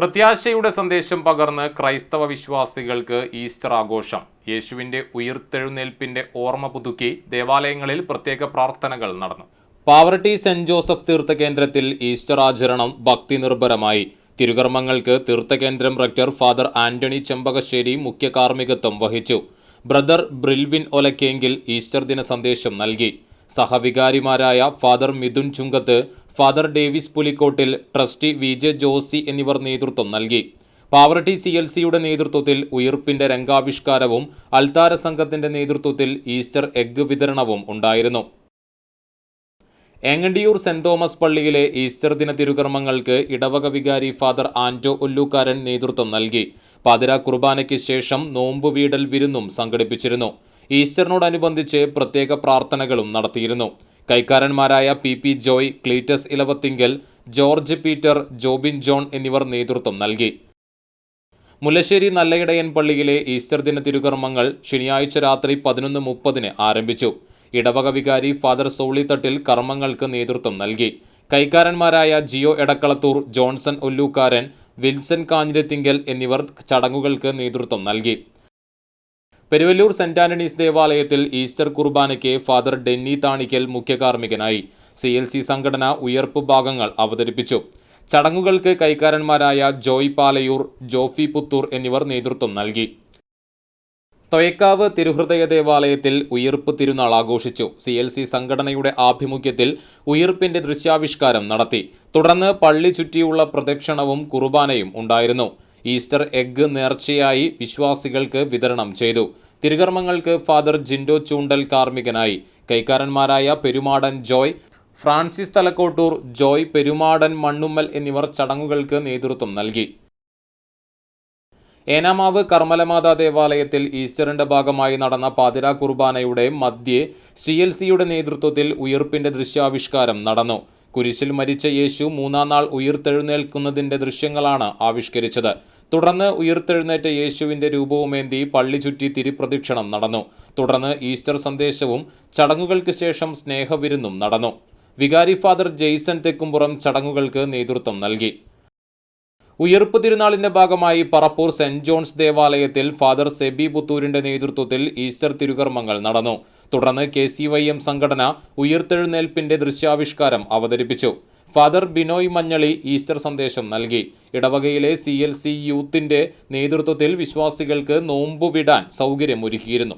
പ്രത്യാശയുടെ സന്ദേശം പകർന്ന് ക്രൈസ്തവ വിശ്വാസികൾക്ക് ഈസ്റ്റർ ആഘോഷം. യേശുവിന്റെ ഉയർത്തെഴുന്നേൽപ്പിന്റെ ഓർമ്മ പുതുക്കി ദേവാലയങ്ങളിൽ പ്രത്യേക പ്രാർത്ഥനകൾ നടന്നു. പാവർട്ടി സെന്റ് ജോസഫ് തീർത്ഥ കേന്ദ്രത്തിൽ ഈസ്റ്റർ ആചരണം ഭക്തി നിർഭരമായി തിരുകർമ്മങ്ങൾക്ക് തീർത്ഥകേന്ദ്രം റക്ടർ ഫാദർ ആന്റണി ചെമ്പകശ്ശേരി മുഖ്യ കാർമ്മികത്വം വഹിച്ചു. ബ്രദർ ബ്രിൽവിൻ ഒലക്കേങ്കിൽ ഈസ്റ്റർ ദിന സന്ദേശം നൽകി. സഹവികാരിമാരായ father Midhun Chunkath father Davis Pulikkottil trustee V J Josy എന്നിവർ നേതൃത്വം നൽകി. പാവറട്ടി സി എൽ സിയുടെ നേതൃത്വത്തിൽ ഉയർപ്പിന്റെ രംഗാവിഷ്കാരവും അൽത്താര സംഘത്തിന്റെ നേതൃത്വത്തിൽ ഈസ്റ്റർ എഗ് വിതരണവും ഉണ്ടായിരുന്നു. ഏങ്ങണ്ടിയൂർ സെന്റ് തോമസ് പള്ളിയിലെ ഈസ്റ്റർ ദിന തിരുകർമ്മങ്ങൾക്ക് ഇടവക വികാരി ഫാദർ ആന്റോ ഒല്ലൂക്കാരൻ നേതൃത്വം നൽകി. പാതിര കുർബാനയ്ക്ക് ശേഷം നോമ്പ് വീടൽ വിരുന്നും സംഘടിപ്പിച്ചിരുന്നു. ഈസ്റ്ററിനോടനുബന്ധിച്ച് പ്രത്യേക പ്രാർത്ഥനകളും നടത്തിയിരുന്നു. കൈക്കാരന്മാരായ P P Joy Cletus Elavathingal George Peter Jobin John എന്നിവർ നേതൃത്വം നൽകി. മുല്ലശ്ശേരി നല്ലയിടയൻ പള്ളിയിലെ ഈസ്റ്റർ ദിന തിരുകർമ്മങ്ങൾ ശനിയാഴ്ച രാത്രി പതിനൊന്ന് മുപ്പതിന് ആരംഭിച്ചു. ഇടവക വികാരി ഫാദർ സോളിത്തട്ടിൽ കർമ്മങ്ങൾക്ക് നേതൃത്വം നൽകി. കൈക്കാരന്മാരായ ജിയോ എടക്കളത്തൂർ ജോൺസൺ ഒല്ലൂക്കാരൻ വിൽസൺ കാഞ്ഞിരത്തിങ്കൽ എന്നിവർ ചടങ്ങുകൾക്ക് നേതൃത്വം നൽകി. പെരുവല്ലൂർ സെന്റ് ആന്റണീസ് ദേവാലയത്തിൽ ഈസ്റ്റർ കുർബാനയ്ക്ക് ഫാദർ ഡെന്നി താണിക്കൽ മുഖ്യകാർമ്മികനായി. സി എൽ സി സംഘടന ഉയർപ്പ് ഭാഗങ്ങൾ അവതരിപ്പിച്ചു. ചടങ്ങുകൾക്ക് കൈക്കാരന്മാരായ ജോയ് പാലയൂർ ജോഫി പുത്തൂർ എന്നിവർ നേതൃത്വം നൽകി. തൊയക്കാവ് തിരുഹൃദയ ദേവാലയത്തിൽ ഉയർപ്പ് തിരുനാൾ ആഘോഷിച്ചു. സി എൽ സി സംഘടനയുടെ ആഭിമുഖ്യത്തിൽ ഉയർപ്പിന്റെ ദൃശ്യാവിഷ്കാരം നടത്തി. തുടർന്ന് പള്ളി ചുറ്റിയുള്ള പ്രദക്ഷിണവും കുർബാനയും ഉണ്ടായിരുന്നു. ഈസ്റ്റർ എഗ്ഗ് നേർച്ചയായി വിശ്വാസികൾക്ക് വിതരണം ചെയ്തു. തിരുകർമ്മങ്ങൾക്ക് ഫാദർ ജിൻഡോ ചൂണ്ടൽ കാർമ്മികനായി. കൈക്കാരന്മാരായ Perumadan Joy Francis Thalakkottoor Joy Perumadan Mannummal എന്നിവർ ചടങ്ങുകൾക്ക് നേതൃത്വം നൽകി. ഏനാമാവ് കർമ്മലമാതാ ദേവാലയത്തിൽ ഈസ്റ്ററിന്റെ ഭാഗമായി നടന്ന പാതിര കുർബാനയുടെ മധ്യേ സി എൽ സിയുടെ നേതൃത്വത്തിൽ ഉയർപ്പിന്റെ ദൃശ്യാവിഷ്കാരം നടന്നു. കുരിശിൽ മരിച്ച യേശു മൂന്നാം നാൾ ഉയിർത്തെഴുന്നേൽക്കുന്നതിന്റെ ദൃശ്യങ്ങളാണ് ആവിഷ്കരിച്ചത്. തുടർന്ന് ഉയർത്തെഴുന്നേറ്റ യേശുവിന്റെ രൂപവുമേന്തി പള്ളി ചുറ്റി തിരുപ്രദക്ഷിണം നടന്നു. തുടർന്ന് ഈസ്റ്റർ സന്ദേശവും ചടങ്ങുകൾക്ക് ശേഷം സ്നേഹവിരുന്നും നടന്നു. വികാരി ഫാദർ ജെയ്സൺ തെക്കുംപുറം ചടങ്ങുകൾക്ക് നേതൃത്വം നൽകി. ഉയർപ്പ് തിരുനാളിന്റെ ഭാഗമായി പറപ്പൂർ സെന്റ് ജോൺസ് ദേവാലയത്തിൽ ഫാദർ സെബി പുത്തൂരിന്റെ നേതൃത്വത്തിൽ ഈസ്റ്റർ തിരുകർമ്മങ്ങൾ നടന്നു. തുടർന്ന് കെ സി വൈ എം സംഘടന ഉയർത്തെഴുന്നേൽപ്പിന്റെ ദൃശ്യാവിഷ്കാരം അവതരിപ്പിച്ചു. ഫാദർ ബിനോയ് മഞ്ഞളി ഈസ്റ്റർ സന്ദേശം നൽകി. ഇടവകയിലെ സി എൽ സി യൂത്തിന്റെ നേതൃത്വത്തിൽ വിശ്വാസികൾക്ക് നോമ്പുവിടാൻ സൗകര്യമൊരുക്കിയിരുന്നു.